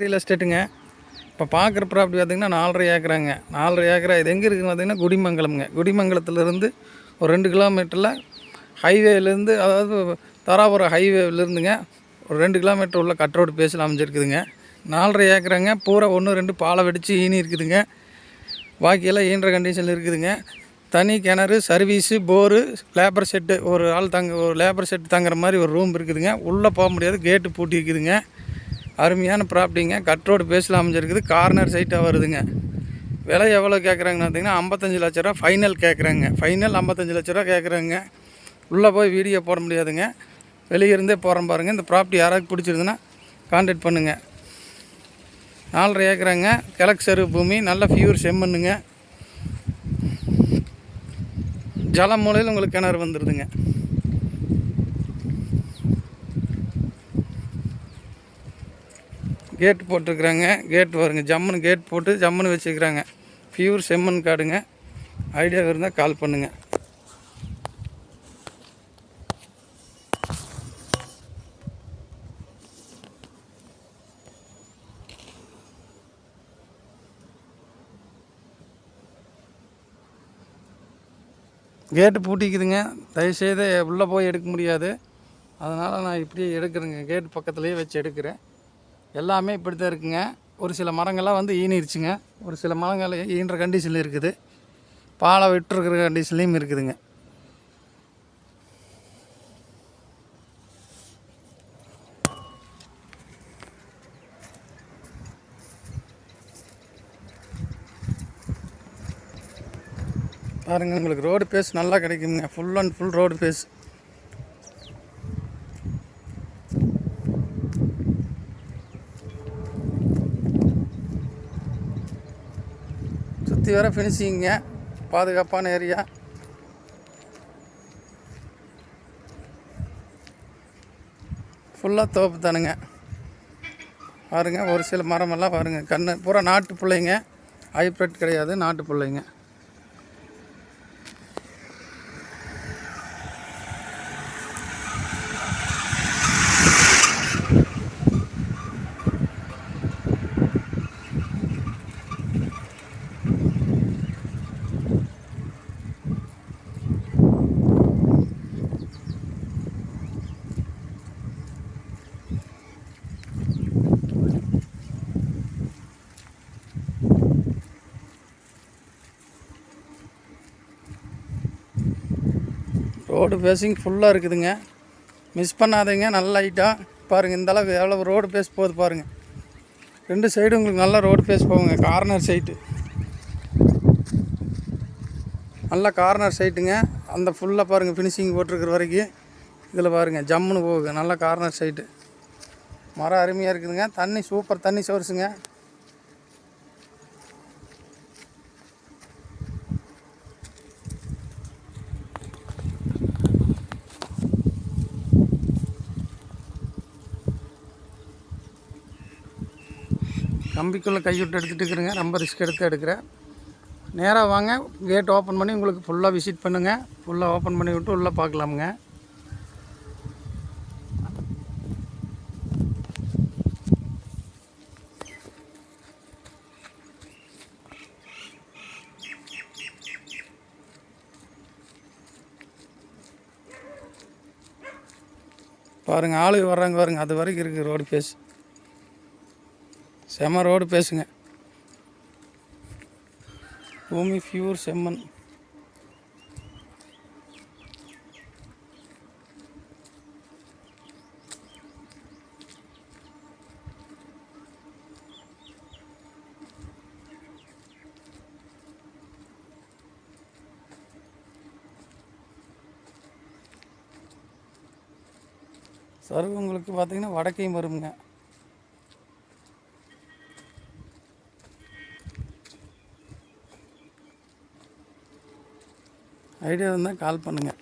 Real எஸ்டேட்டுங்க இப்போ பார்க்குற property பார்த்திங்கன்னா நாலரை ஏக்கராங்க. நாலரை ஏக்கரா இது எங்கே இருக்குதுன்னு பார்த்தீங்கன்னா குடிமங்கலம்ங்க. குடிமங்கலத்துலேருந்து ஒரு ரெண்டு கிலோமீட்டரில் ஹைவேலேருந்து அதாவது தாராபுரம் ஹைவேலேருந்துங்க ஒரு ரெண்டு கிலோமீட்டர் உள்ள கட் ரோடு பேசில் அமைஞ்சிருக்குதுங்க. நாலரை ஏக்கராங்க பூரா ஒன்று ரெண்டு பாலை வெடித்து ஈனி இருக்குதுங்க. பாக்கியெல்லாம் ஈன்ற கண்டிஷனில் இருக்குதுங்க. தனி கிணறு சர்வீஸு போரு லேபர் செட்டு ஒரு ஆள் தங்க ஒரு லேபர் செட்டு தங்குற மாதிரி ஒரு ரூம் இருக்குதுங்க. உள்ளே போக முடியாது கேட்டு பூட்டி இருக்குதுங்க. அருமையான ப்ராப்பர்ட்டிங்க கட் ரோடு பேஸில் அமைஞ்சிருக்குது. கார்னர் சைட்டாக வருதுங்க. விலை எவ்வளோ கேட்குறாங்கன்னு பார்த்தீங்கன்னா ஐம்பத்தஞ்சு லட்ச ரூபா ஃபைனல் கேட்குறாங்க ஃபைனல் ஐம்பத்தஞ்சு லட்ச ரூபா கேட்குறாங்க உள்ளே போய் வீடியோ போட முடியாதுங்க. வெளியே இருந்தே போகிறோம் பாருங்கள் இந்த ப்ராப்பர்ட்டி யாராவது பிடிச்சிருந்துன்னா கான்டாக்ட் பண்ணுங்கள் நாலரை ஏக்கராங்க. கிழக்கு செருவு பூமி. நல்ல ஃபியூர் செம்மண்ணுங்க. ஜல மூலையில் உங்களுக்கு கிணறு வந்துடுதுங்க கேட் போட்டிருக்குறாங்க. கேட் வருங்க ஜம்முன்னு கேட் போட்டு ஜம்முன்னு வச்சுக்கிறாங்க. பியூர் செம்மன் காடுங்க. ஐடியா இருந்தால் கால் பண்ணுங்கள் கேட்டு பூட்டிக்குதுங்க. தயவுசெய்து உள்ளே போய் எடுக்க முடியாது. அதனால் நான் இப்படியே எடுக்கிறேங்க. கேட் பக்கத்துலேயே வச்சு எடுக்கிறேன். எல்லாமே இப்படி தான் இருக்குங்க. ஒரு சில மரங்கள்லாம் வந்து ஈனிருச்சுங்க. ஒரு சில மரங்கள் ஈன்ற கண்டிஷனில் இருக்குது. பாலை விட்டுருக்கிற கண்டிஷன்லேயும் இருக்குதுங்க. பாருங்கள் உங்களுக்கு ரோடு பேஸ் நல்லா கிடைக்குங்க. Full and full road base சுற்றி வர ஃபினிஷிங்க பாதுகாப்பான ஏரியா ஃபுல்லாக தோப்பு தானுங்க. பாருங்க ஒரு சில மரமெல்லாம் பாருங்க கண்ணு. பூரா நாட்டு பிள்ளைங்க. ஹைப்ரிட் கிடையாது நாட்டு பிள்ளைங்க. ரோடு பேஸிங் ஃபுல்லாக இருக்குதுங்க. மிஸ் பண்ணாதீங்க நல்ல ஹைட்டாக பாருங்கள் இந்த எவ்வளோ ரோடு பேஸ் போகுது பாருங்கள் ரெண்டு சைடும் உங்களுக்கு நல்ல ரோடு பேஸ் போகுங்க கார்னர் சைட்டு நல்ல கார்னர் சைட்டுங்க அந்த ஃபுல்லாக பாருங்கள் ஃபினிஷிங் போட்டிருக்கிற வரைக்கும். இதில் பாருங்கள் ஜம்முன்னு போகுது நல்ல கார்னர் சைட்டு மரம் அருமையாக இருக்குதுங்க. தண்ணி சூப்பர் தண்ணி சோர்ஸுங்க கம்பிக்குள்ளே கைவிட்டு எடுத்துகிட்டு இருக்கிறேங்க. ரொம்ப ரிஸ்க் எடுத்து எடுக்கிறேன். நேராக வாங்க. கேட் ஓப்பன் பண்ணி உங்களுக்கு ஃபுல்லாக விசிட் பண்ணுங்கள் ஃபுல்லாக ஓப்பன் பண்ணி விட்டு உள்ளே பார்க்கலாமுங்க. பாருங்கள் ஆளுங்க வர்றாங்க பாருங்கள் அது வரைக்கும் இருக்குது ரோடு பேஸ் செம்ம ரோடு பேசுங்க. பூமி ஃபியூர் செம்மன் சருகு உங்களுக்கு பார்த்தீங்கன்னா வடக்கையும் வருங்க ஐடியா இருந்தால் கால் பண்ணுங்கள்